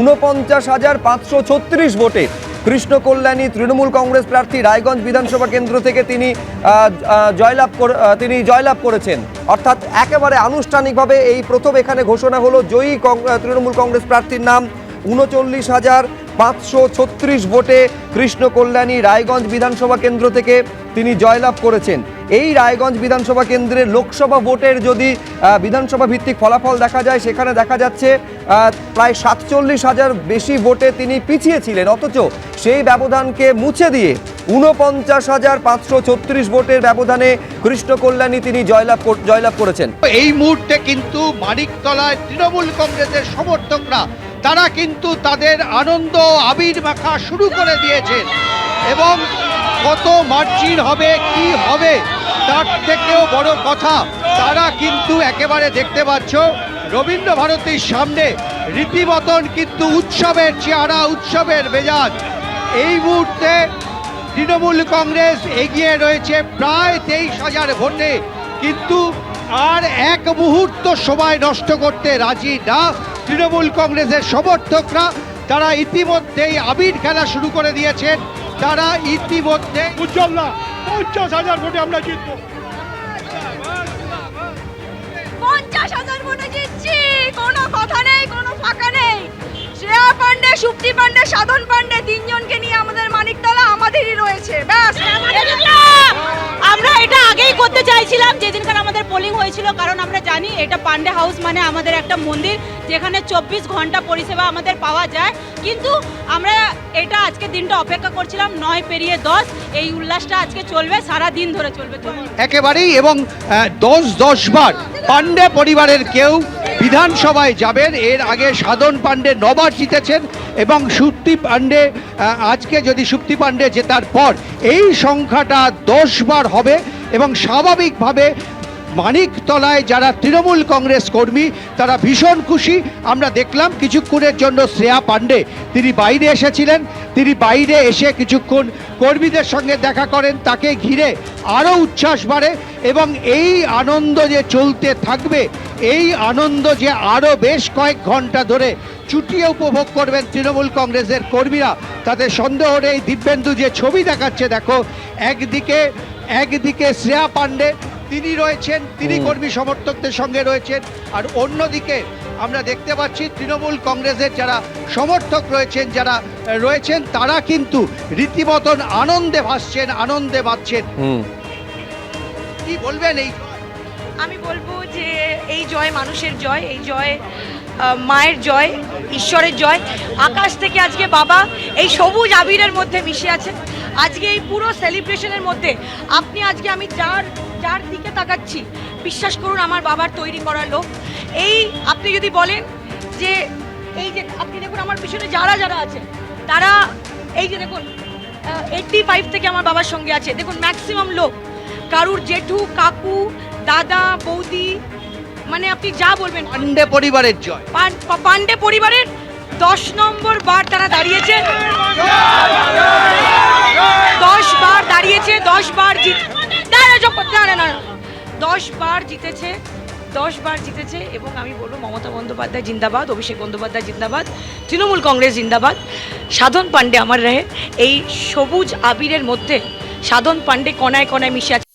উনপঞ্চাশ হাজার পাঁচশো ছত্রিশ ভোটে। কৃষ্ণ কল্যাণী তৃণমূল কংগ্রেস প্রার্থী রায়গঞ্জ বিধানসভা কেন্দ্র থেকে তিনি জয়লাভ তিনি জয়লাভ করেছেন। অর্থাৎ একেবারে আনুষ্ঠানিকভাবে এই প্রথম এখানে ঘোষণা হলো জয়ী তৃণমূল কংগ্রেস প্রার্থীর নাম। উনচল্লিশ হাজার পাঁচশো ছত্রিশ ভোটে কৃষ্ণ কল্যাণী রায়গঞ্জ বিধানসভা কেন্দ্র থেকে তিনি জয়লাভ করেছেন। এই রায়গঞ্জ বিধানসভা কেন্দ্রের লোকসভা ভোটের যদি বিধানসভা ভিত্তিক ফলাফল দেখা যায়, সেখানে দেখা যাচ্ছে প্রায় সাতচল্লিশ হাজার বেশি ভোটে তিনি পিছিয়ে ছিলেন অথচ সেই ব্যবধানকে মুছে দিয়ে উনপঞ্চাশ হাজার পাঁচশো ছত্রিশ ভোটের ব্যবধানে কৃষ্ণ কল্যাণী তিনি জয়লাভ জয়লাভ করেছেন। এই মুহূর্তে কিন্তু মানিকতলায় তৃণমূল কংগ্রেসের সমর্থকরা, তারা কিন্তু তাদের আনন্দ, আবির মাখা শুরু করে দিয়েছেন। এবং কত মার্জিন হবে, কি হবে? তার থেকেও বড় কথা, তারা কিন্তু একেবারে দেখতে পাচ্ছ, রবীন্দ্র ভারতীর সামনে রীতিমতন কিন্তু উৎসবের চেহারা, উৎসবের মেজাজ। এই মুহূর্তে তৃণমূল কংগ্রেস এগিয়ে রয়েছে প্রায় তেইশ হাজার ভোটে, কিন্তু আর এক মুহূর্ত সময় নষ্ট করতে রাজি না তৃণমূল কংগ্রেসের সমর্থকরা। তারা ইতিমধ্যেই আবির খেলা শুরু করে দিয়েছেন, তারা ইতিমধ্যে উজ্জ্বল না পঞ্চাশ হাজার ভোটে আমরা জিতবো। পঞ্চাশ হাজার ভোটে জিতছি। কোনো কথা নেই কোনো ফাঁকা নেই। শ্রেয়া পান্ডে সুপ্তি পান্ডে সাধন পান্ডে তিনজনকে নিয়ে আমাদের মানিকতলা আমাদেরই রয়েছে। ব্যাস আমরা এটা আগেই করতে চাইছিলাম যেদিনকার আমাদের পোলিং হয়েছিল, কারণ আমরা জানি এটা পান্ডে হাউস মানে আমাদের একটা মন্দির, যেখানে চব্বিশ ঘণ্টা পরিষেবা আমাদের পাওয়া যায়। কিন্তু আমরা এটা আজকে দিনটা অপেক্ষা করছিলাম, নয় পেরিয়ে দশ, এই উল্লাসটা আজকে চলবে, সারা দিন ধরে চলবে। একেবারেই এবং দশ দশ বার পাণ্ডে পরিবারের কেউ বিধানসভায় যাবেন, এর আগে সাধন পাণ্ডে নবার জিতেছেন এবং সুপ্তি পাণ্ডে আজকে যদি সুপ্তি পাণ্ডে জেতার পর এই সংখ্যাটা দশ বার হবে এবং স্বাভাবিকভাবে মানিকতলায় যারা তৃণমূল কংগ্রেস কর্মী, তারা ভীষণ খুশি। আমরা দেখলাম কিছুক্ষণের জন্য শ্রেয়া পাণ্ডে। তিনি বাইরে এসেছিলেন। তিনি বাইরে এসে কিছুক্ষণ কর্মীদের সঙ্গে দেখা করেন। তাকে ঘিরে আরও উচ্ছ্বাস বাড়ে এবং এই আনন্দ যে চলতে থাকবে, এই আনন্দ যে আরও বেশ কয়েক ঘণ্টা ধরে চুটিয়ে উপভোগ করবেন তৃণমূল কংগ্রেসের কর্মীরা, তাতে সন্দেহ নেই। দিব্যেন্দু যে ছবি দেখাচ্ছে, দেখো, একদিকে একদিকে শ্রেয়া পাণ্ডে তিনি রয়েছেন তিনি কর্মী সমর্থকদের সঙ্গে রয়েছেন। আর অন্যদিকে আমরা দেখতে পাচ্ছি তৃণমূল কংগ্রেসের যারা সমর্থক রয়েছেন যারা রয়েছেন তারা কিন্তু রীতিমতন আনন্দে ভাসছেন আনন্দে বাঁচছেন কি বলবেন এই আমি বলব যে এই জয় মানুষের জয় এই জয় মায়ের জয় ঈশ্বরের জয়। আকাশ থেকে আজকে বাবা এই সবুজ আবিরের মধ্যে মিশে আছে আজকে এই পুরো সেলিব্রেশনের মধ্যে আপনি আজকে আমি যার যার দিকে তাকাচ্ছি বিশ্বাস করুন আমার বাবার তৈরি করা লোক। এই আপনি যদি বলেন যে এই যে আপনি দেখুন আমার পিছনে যারা যারা আছে তারা এই যে দেখুন এইটটি ফাইভ থেকে আমার বাবার সঙ্গে আছে। দেখুন ম্যাক্সিমাম লোক কারুর জেঠু কাকু দাদা বৌদি মানে আপনি যা বলবেন। পাণ্ডে পরিবারের জয়। পান- পা- পান্ডে পরিবারের দশ নম্বর বার তারা দাঁড়িয়েছে। দশ বার দাঁড়িয়েছে, দশ বার জিত। দশ বার জিতেছে, দশ বার জিতেছে এবং আমি বলব মমতা বন্দ্যোপাধ্যায় জিন্দাবাদ, অভিষেক বন্দ্যোপাধ্যায় জিন্দাবাদ, তৃণমূল কংগ্রেস জিন্দাবাদ। সাধন পাণ্ডে আমার রহে, এই সবুজ আবিরের মধ্যে সাধন পাণ্ডে কণায় কণায় মিশে আছে।